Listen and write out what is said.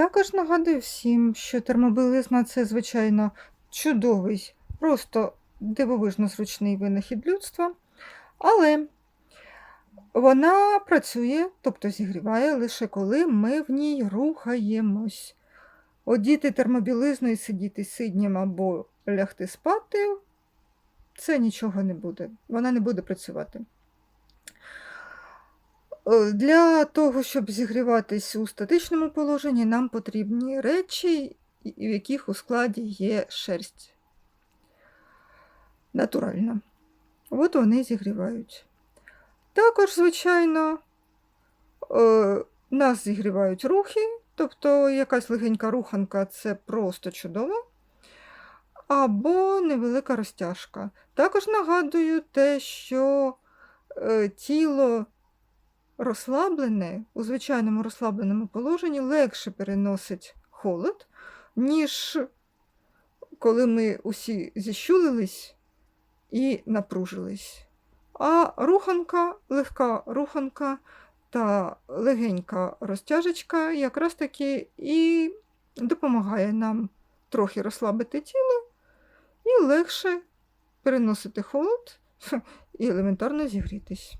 Також нагадую всім, що термобілизна це, звичайно, чудовий, просто дивовижно зручний винахід людства, але вона працює, тобто зігріває лише коли ми в ній рухаємось. Одіти термобілизну і сидіти сиднім або лягти спати це нічого не буде. Вона не буде працювати. Е, Для того, щоб зігріватись у статичному положенні, нам потрібні речі, в яких у складі є шерсть. Натуральна. От вони зігрівають. Також, звичайно, е, нас зігрівають рухи, тобто якась легенька руханка це просто чудово. Або невелика розтяжка. Також нагадую те, що е, тіло розслаблене, у звичайному розслабленому положенні легше переносить холод, ніж коли ми усі зіщулились і напружились. А руханка, легка руханка та легенька розтяжечка якраз таки і допомагає нам трохи розслабити тіло і легше переносити холод і елементарно зігрітись.